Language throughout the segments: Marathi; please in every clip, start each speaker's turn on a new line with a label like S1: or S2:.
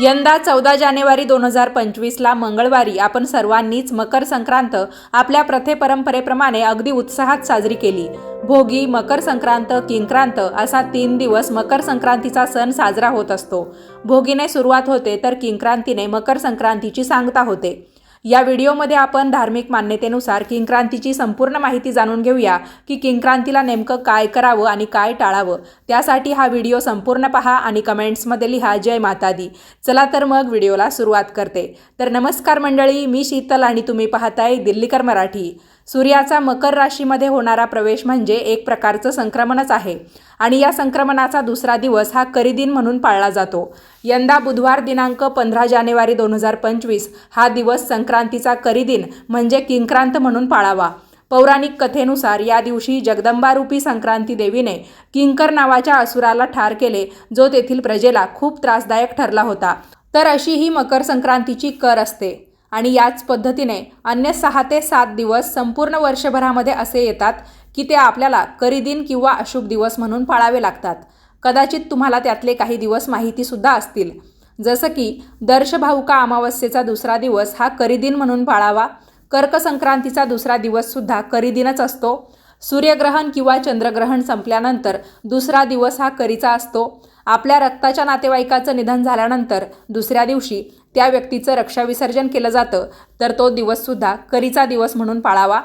S1: यंदा चौदा जानेवारी दोन हजार पंचवीसला मंगळवारी आपण सर्वांनीच मकर संक्रांत आपल्या प्रथे परंपरेप्रमाणे अगदी उत्साहात साजरी केली. भोगी मकर संक्रांत किंक्रांत असा तीन दिवस मकर संक्रांतीचा सण साजरा होत असतो. भोगीने सुरुवात होते तर किंक्रांतीने मकर संक्रांतीची सांगता होते. या व्हिडिओमध्ये आपण धार्मिक मान्यतेनुसार किंक्रांतीची संपूर्ण माहिती जाणून घेऊया की किंक्रांतीला नेमकं काय करावं आणि काय टाळावं. त्यासाठी हा व्हिडिओ संपूर्ण पहा आणि कमेंट्समध्ये लिहा जय माता दी चला तर मग व्हिडिओला सुरुवात करते. तर नमस्कार मंडळी मी शीतल आणि तुम्ही पाहताय दिल्लीकर मराठी. सूर्याचा मकर राशीमध्ये होणारा प्रवेश म्हणजे एक प्रकारचं संक्रमणच आहे. आणि या संक्रमणाचा दुसरा दिवस हा करीदिन म्हणून पाळला जातो. यंदा बुधवार दिनांक पंधरा जानेवारी दोन हजार पंचवीस हा दिवस संक्रांतीचा करीदिन म्हणजे किंक्रांत म्हणून पाळावा. पौराणिक कथेनुसार या दिवशी जगदंबारूपी संक्रांती देवीने किंकर नावाच्या असुराला ठार केले जो तेथील प्रजेला खूप त्रासदायक ठरला होता. तर अशी ही मकर संक्रांतीची कर असते. आणि याच पद्धतीने अन्य सहा ते सात दिवस संपूर्ण वर्षभरामध्ये असे येतात की ते आपल्याला करीदिन किंवा अशुभ दिवस म्हणून पाळावे लागतात. कदाचित तुम्हाला त्यातले काही दिवस माहितीसुद्धा असतील. जसं की दर्शभाऊका अमावस्येचा दुसरा दिवस हा करीदिन म्हणून पाळावा कर्कसंक्रांतीचा दुसरा दिवससुद्धा करीदिनच असतो सूर्यग्रहण किंवा चंद्रग्रहण संपल्यानंतर दुसरा दिवस हा करीचा असतो आपल्या रक्ताच्या नातेवाईकाचं निधन झाल्यानंतर दुसऱ्या दिवशी त्या व्यक्तीचं रक्षाविसर्जन केलं जातं तर तो दिवससुद्धा करीचा दिवस म्हणून पाळावा.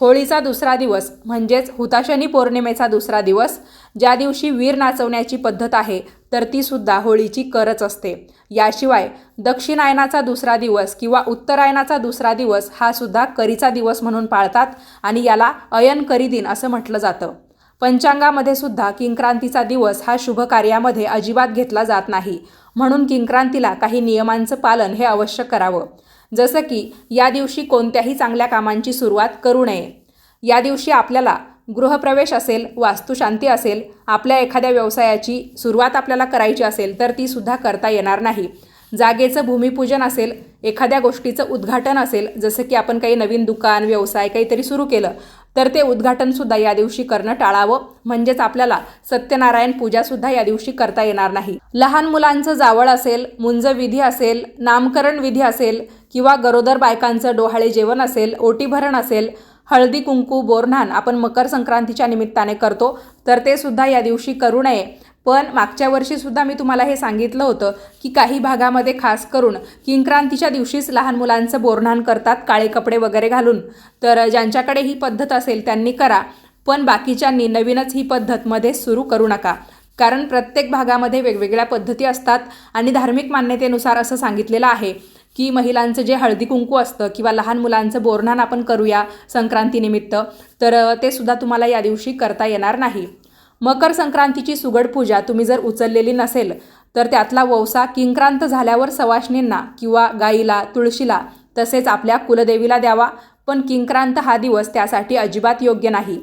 S1: होळीचा दुसरा दिवस म्हणजेच हुताशनी पौर्णिमेचा दुसरा दिवस ज्या दिवशी वीर नाचवण्याची पद्धत आहे तर ती सुद्धा होळीची करच असते. याशिवाय दक्षिणायनाचा दुसरा दिवस किंवा उत्तरायणाचा दुसरा दिवस हा सुद्धा करीचा दिवस म्हणून पाळतात आणि याला अयन करी दिन असं म्हटलं जातं. पंचांगामध्ये सुद्धा किंक्रांतीचा दिवस हा शुभ कार्यामध्ये अजिबात घेतला जात नाही. म्हणून किंक्रांतीला काही नियमांचं पालन हे अवश्य करावं. जसं की या दिवशी कोणत्याही चांगल्या कामांची सुरुवात करू नये. या दिवशी आपल्याला गृहप्रवेश असेल वास्तुशांती असेल आपल्या एखाद्या व्यवसायाची सुरुवात आपल्याला करायची असेल तर ती सुद्धा करता येणार नाही. जागेचं भूमिपूजन असेल एखाद्या गोष्टीचं उद्घाटन असेल जसं की आपण काही नवीन दुकान व्यवसाय काहीतरी सुरू केलं तर ते उद्घाटनसुद्धा या दिवशी करणं टाळावं. म्हणजेच आपल्याला सत्यनारायण पूजासुद्धा या दिवशी करता येणार नाही. लहान मुलांचं जावळ असेल मुंज विधी असेल नामकरण विधी असेल किंवा गरोदर बायकांचं डोहाळे जेवण असेल ओटीभरण असेल हळदी कुंकू बोरन्हान आपण मकर संक्रांतीच्या निमित्ताने करतो तर ते सुद्धा या दिवशी करू नये. पण मागच्या वर्षीसुद्धा मी तुम्हाला हे सांगितलं होतं की काही भागामध्ये खास करून किंक्रांतीच्या दिवशीच लहान मुलांचं बोरणान करतात काळे कपडे वगैरे घालून. तर ज्यांच्याकडे ही पद्धत असेल त्यांनी करा पण बाकीच्यांनी नवीनच ही पद्धत मध्ये सुरू करू नका. कारण प्रत्येक भागामध्ये वेगवेगळ्या पद्धती असतात आणि धार्मिक मान्यतेनुसार असं सांगितलेलं आहे की महिलांचं जे हळदी कुंकू असतं किंवा लहान मुलांचं बोरणान आपण करूया संक्रांतीनिमित्त तर ते सुद्धा तुम्हाला या दिवशी करता येणार नाही. मकर संक्रांतीची सुगड पूजा तुम्ही जर उचललेली नसेल तर त्यातला वौसा किंक्रांत झाल्यावर सवाशणींना किंवा गाईला तुळशीला तसेच आपल्या कुलदेवीला द्यावा. पण किंक्रांत हा दिवस त्यासाठी अजिबात योग्य नाही.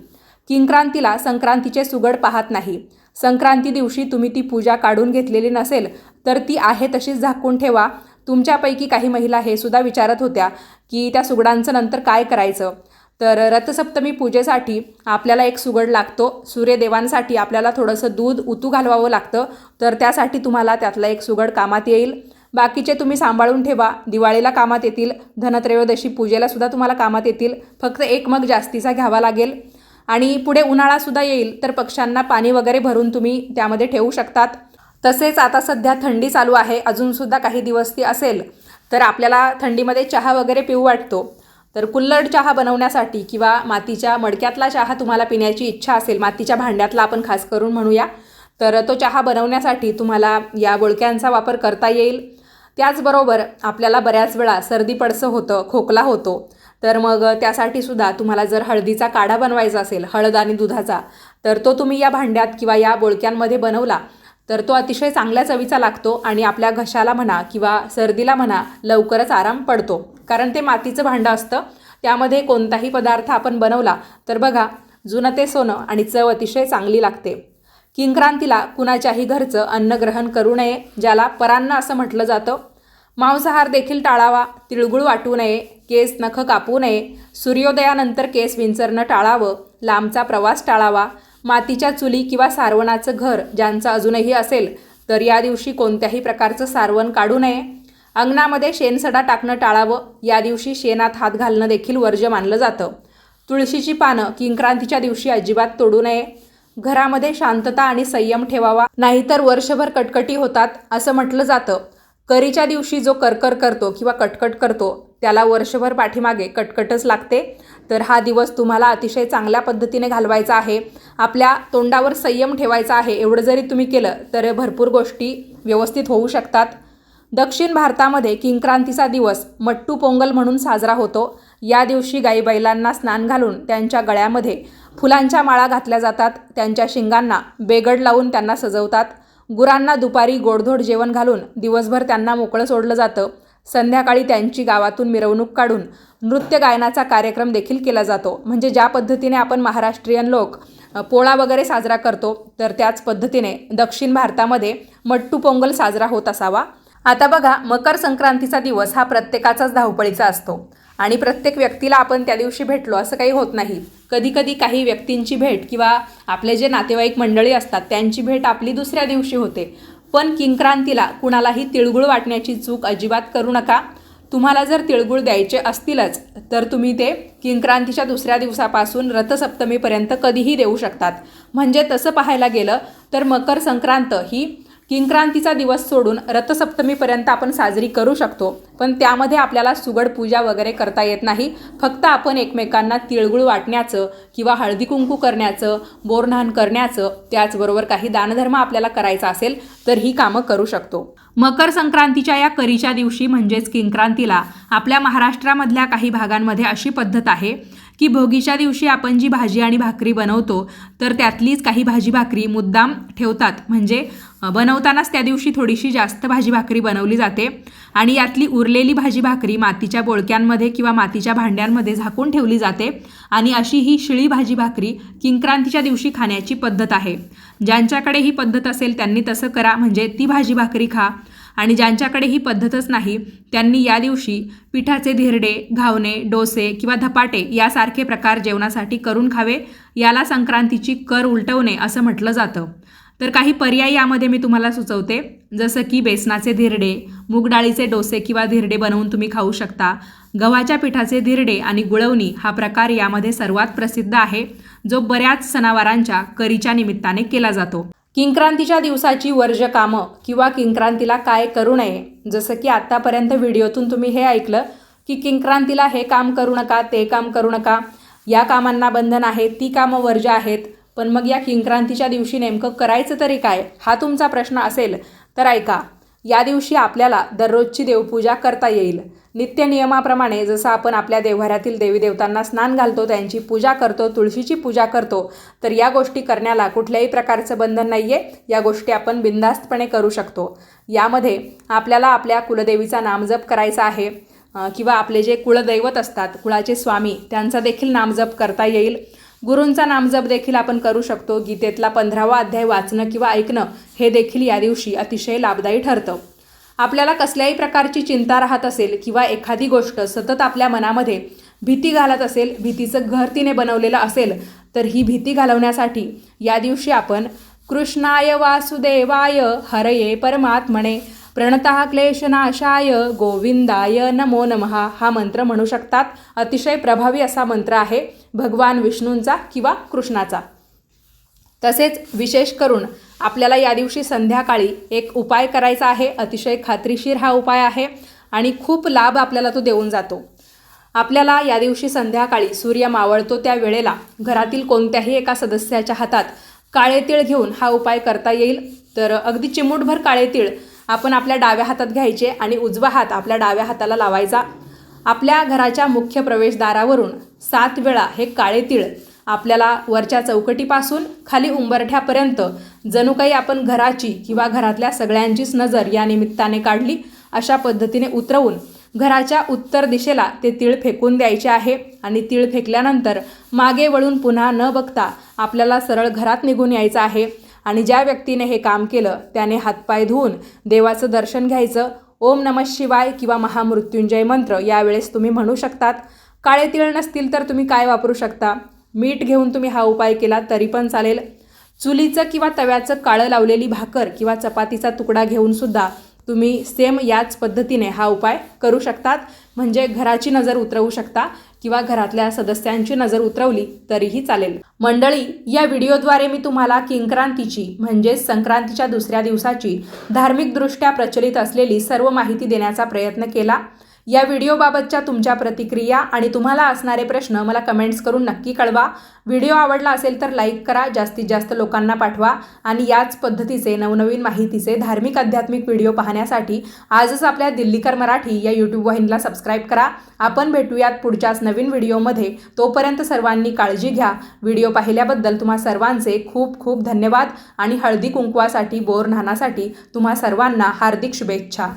S1: किंक्रांतीला संक्रांतीचे सुगड पाहत नाही. संक्रांती दिवशी तुम्ही ती पूजा काढून घेतलेली नसेल तर ती आहे तशीच झाकून ठेवा. तुमच्यापैकी काही महिला हे सुद्धा विचारत होत्या की त्या सुगडांचं नंतर काय करायचं? तर रथसप्तमी पूजेसाठी आपल्याला एक सुगड लागतो. सूर्यदेवांसाठी आपल्याला थोडंसं दूध उतू घालवावं लागतं. तर त्यासाठी तुम्हाला त्यातला एक सुगड कामात येईल. बाकीचे तुम्ही सांभाळून ठेवा. दिवाळीला कामात येतील. धनत्रयोदशी पूजेला सुद्धा तुम्हाला कामात येतील. फक्त एक मग जास्तीचा घ्यावा लागेल. आणि पुढे उन्हाळासुद्धा येईल तर पक्ष्यांना पाणी वगैरे भरून तुम्ही त्यामध्ये ठेवू शकतात. तसेच आता सध्या थंडी चालू आहे. अजूनसुद्धा काही दिवस ती असेल तर आपल्याला थंडीमध्ये चहा वगैरे पिऊ वाटतो. तर कुल्लड चहा बनवण्यासाठी किंवा मातीच्या मडक्यातला चहा तुम्हाला पिण्याची इच्छा असेल मातीच्या भांड्यातला आपण खास करून म्हणूया तर तो चहा बनवण्यासाठी तुम्हाला या बोळक्यांचा वापर करता येईल. त्याचबरोबर आपल्याला बऱ्याच वेळा सर्दी पडसं होतं खोकला होतो तर मग त्यासाठी सुद्धा तुम्हाला जर हळदीचा काढा बनवायचा असेल हळद आणि दुधाचा तर तो तुम्ही या भांड्यात किंवा या बोळक्यांमध्ये बनवला तर तो अतिशय चांगल्या चवीचा लागतो आणि आपल्या घशाला म्हणा किंवा सर्दीला म्हणा लवकरच आराम पडतो. कारण ते मातीचं भांडं असतं. त्यामध्ये कोणताही पदार्थ आपण बनवला तर बघा जुनं ते सोनं आणि चव अतिशय चांगली लागते. किंक्रांतीला कुणाच्याही घरचं अन्न ग्रहण करू नये ज्याला परान्न असं म्हटलं जातं. मांसाहार देखील टाळावा तिळगुळ वाटू नये केस नख कापू नये. सूर्योदयानंतर केस विंचरणं टाळावं लांबचा प्रवास टाळावा. मातीच्या चुली किंवा सारवणाचं घर ज्यांचं अजूनही असेल तर या दिवशी कोणत्याही प्रकारचं सारवण काढू नये. अंगणामध्ये शेणसडा टाकणं टाळावं. या दिवशी शेणात हात घालणं देखील वर्ज्य मानलं जातं. तुळशीची पानं किंक्रांतीच्या दिवशी अजिबात तोडू नये. घरामध्ये शांतता आणि संयम ठेवावा. नाहीतर वर्षभर कटकटी होतात असं म्हटलं जातं. करीच्या दिवशी जो करकर करतो किंवा कटकट करतो त्याला वर्षभर पाठीमागे कटकटच लागते. तर हा दिवस तुम्हाला अतिशय चांगल्या पद्धतीने घालवायचा आहे. आपल्या तोंडावर संयम ठेवायचा आहे. एवढं जरी तुम्ही केलं तर भरपूर गोष्टी व्यवस्थित होऊ शकतात. दक्षिण भारतामध्ये किंक्रांतीचा दिवस मट्टू पोंगल म्हणून साजरा होतो. या दिवशी गाई बैलांना स्नान घालून त्यांच्या गळ्यामध्ये फुलांच्या माळा घातल्या जातात. त्यांच्या शिंगांना बेगड लावून त्यांना सजवतात. गुरांना दुपारी गोडधोड जेवण घालून दिवसभर त्यांना मोकळं सोडलं जातं. संध्याकाळी त्यांची गावातून मिरवणूक काढून नृत्य गायनाचा कार्यक्रम देखील केला जातो. म्हणजे ज्या पद्धतीने आपण महाराष्ट्रीयन लोक पोळा वगैरे साजरा करतो तर त्याच पद्धतीने दक्षिण भारतामध्ये मट्टू पोंगल साजरा होत असावा. आता बघा मकर संक्रांतीचा दिवस हा प्रत्येकाचाच धावपळीचा असतो. आणि प्रत्येक व्यक्तीला आपण त्या दिवशी भेटलो असं काही होत नाही. कधीकधी काही व्यक्तींची भेट किंवा आपले जे नातेवाईक मंडळी असतात त्यांची भेट आपली दुसऱ्या दिवशी होते. पण किंक्रांतीला कुणालाही तिळगुळ वाटण्याची चूक अजिबात करू नका. तुम्हाला जर तिळगुळ द्यायचे असतीलच तर तुम्ही ते किंक्रांतीच्या दुसऱ्या दिवसापासून रथसप्तमीपर्यंत कधीही देऊ शकतात. म्हणजे तसं पाहायला गेलं तर मकर संक्रांत ही किंक्रांतीचा दिवस सोडून रथसप्तमीपर्यंत आपण साजरी करू शकतो. पण त्यामध्ये आपल्याला सुगड पूजा वगैरे करता येत नाही. फक्त आपण एकमेकांना तिळगुळ वाटण्याचं किंवा हळदी कुंकू करण्याचं बोरन्हाण करण्याचं त्याचबरोबर काही दानधर्म आपल्याला करायचा असेल तर ही कामं करू शकतो. मकर संक्रांतीच्या या करीच्या दिवशी म्हणजेच किंक्रांतीला आपल्या महाराष्ट्रामधल्या काही भागांमध्ये अशी पद्धत आहे. की भोगीच्या दिवशी आपण जी भाजी आणि भाकरी बनवतो तर त्यातलीच काही भाजी भाकरी मुद्दाम ठेवतात. म्हणजे बनवतानाच त्या दिवशी थोडीशी जास्त भाजी भाकरी बनवली जाते आणि यातली उरलेली भाजी भाकरी मातीच्या बोळक्यांमध्ये किंवा मातीच्या भांड्यांमध्ये झाकून ठेवली जाते आणि अशी ही शिळी भाजी भाकरी किंक्रांतीच्या दिवशी खाण्याची पद्धत आहे. ज्यांच्याकडे ही पद्धत असेल त्यांनी तसं करा. म्हणजे ती भाजी भाकरी खा. आणि ज्यांच्याकडे ही पद्धतच नाही त्यांनी या दिवशी पिठाचे धिरडे घावणे डोसे किंवा धपाटे यासारखे प्रकार जेवणासाठी करून खावे याला संक्रांतीची कर उलटवणे असं म्हटलं जातं. तर काही पर्याय यामध्ये मी तुम्हाला सुचवते. जसं की बेसनाचे धिरडे मूग डाळीचे डोसे किंवा धिरडे बनवून तुम्ही खाऊ शकता. गव्हाच्या पिठाचे धिरडे आणि गुळवणी हा प्रकार यामध्ये सर्वात प्रसिद्ध आहे जो बऱ्याच सणावारांच्या करीच्या निमित्ताने केला जातो. किंक्रांतीच्या दिवसाची वर्ज कामं किंवा किंक्रांतीला काय करू नये. जसं की आत्तापर्यंत व्हिडिओतून तुम्ही हे ऐकलं की किंक्रांतीला हे काम करू नका ते काम करू नका. या कामांना बंधन आहे ती कामं वर्ज आहेत. पण मग या किंक्रांतीच्या दिवशी नेमकं करायचं तरी काय? हा तुमचा प्रश्न असेल तर ऐका. या दिवशी आपल्याला दररोजची देवपूजा करता येईल. नित्य नियमाप्रमाणे जसं आपण आपल्या देवघरातील देवी देवतांना स्नान घालतो त्यांची पूजा करतो तुळशीची पूजा करतो तर या गोष्टी करण्याला कुठल्याही प्रकारचं बंधन नाही आहे या गोष्टी आपण बिनधास्तपणे करू शकतो. यामध्ये आपल्याला आपल्या कुलदेवीचा नामजप करायचा आहे किंवा आपले जे कुळदैवत असतात कुळाचे स्वामी त्यांचा देखील नामजप करता येईल. गुरूंचा नामजप देखील आपण करू शकतो. गीतेतला पंधरावा अध्याय वाचणं किंवा ऐकणं हे देखील या दिवशी अतिशय लाभदायी ठरतं. आपल्याला कसल्याही प्रकारची चिंता राहत असेल किंवा एखादी गोष्ट सतत आपल्या मनामध्ये भीती घालत असेल भीतीचं घर तिने बनवलेलं असेल तर ही भीती घालवण्यासाठी या दिवशी आपण कृष्णाय वासुदेवाय हरये परमात्मने प्रणतः क्लेशनाशाय गोविंदाय नमो नमहा हा मंत्र म्हणू शकतात. अतिशय प्रभावी असा मंत्र आहे. भगवान विष्णूंचा किंवा कृष्णाचा. तसेच विशेष करून आपल्याला या दिवशी संध्याकाळी एक उपाय करायचा आहे. अतिशय खात्रीशीर हा उपाय आहे आणि खूप लाभ आपल्याला तो देऊन जातो. आपल्याला या दिवशी संध्याकाळी सूर्य मावळतो त्या वेळेला घरातील कोणत्याही एका सदस्याच्या हातात काळे तीळ घेऊन हा उपाय करता येईल. तर अगदी चिमूटभर काळे तीळ आपण आपल्या डाव्या हातात घ्यायचे आणि उजवा हात आपल्या डाव्या हाताला लावायचा. आपल्या घराच्या मुख्य प्रवेशद्वारावरून सात वेळा हे काळे तीळ आपल्याला वरच्या चौकटीपासून खाली उंबरठ्यापर्यंत जणू काही आपण घराची किंवा घरातल्या सगळ्यांचीच नजर या निमित्ताने काढली अशा पद्धतीने उतरवून घराच्या उत्तर दिशेला ते तीळ फेकून द्यायचे आहे आणि तीळ फेकल्यानंतर मागे वळून पुन्हा न बघता आपल्याला सरळ घरात निघून यायचं आहे. आणि ज्या व्यक्तीने हे काम केलं त्याने हातपाय धुवून देवाचं दर्शन घ्यायचं. ओम नमः शिवाय किंवा महामृत्युंजय मंत्र यावेळेस तुम्ही म्हणू शकतात. काळे तिळ नसतील तर तुम्ही काय वापरू शकता? मीठ घेऊन तुम्ही हा उपाय केला तरी पण चालेल. चुलीचं किंवा तव्याचं काळं लावलेली भाकर किंवा चपातीचा तुकडा घेऊन सुद्धा तुम्ही सेम याच पद्धतीने हा उपाय करू शकतात. म्हणजे घराची नजर उतरवू शकता. किंवा घरातल्या सदस्यांची नजर उतरवली तरीही चालेल. मंडळी या व्हिडिओद्वारे मी तुम्हाला किंक्रांतीची म्हणजेच संक्रांतीच्या दुसऱ्या दिवसाची धार्मिकदृष्ट्या प्रचलित असलेली सर्व माहिती देण्याचा प्रयत्न केला. या व्हिडिओबाबतच्या तुमच्या प्रतिक्रिया आणि तुम्हाला असणारे प्रश्न मला कमेंट्स करून नक्की कळवा. व्हिडिओ आवडला असेल तर लाईक करा जास्तीत जास्त लोकांना पाठवा आणि याच पद्धतीचे नवनवीन माहितीचे धार्मिक आध्यात्मिक व्हिडिओ पाहण्यासाठी आजच आपल्या दिल्लीकर मराठी या यूट्यूब वाहिनीला सबस्क्राईब करा. आपण भेटूयात पुढच्याच नवीन व्हिडिओमध्ये. तोपर्यंत सर्वांनी काळजी घ्या. व्हिडिओ पाहिल्याबद्दल तुम्हा सर्वांचे खूप खूप धन्यवाद आणि हळदी कुंकवासाठी बोर नानासाठी तुम्हा सर्वांना हार्दिक शुभेच्छा.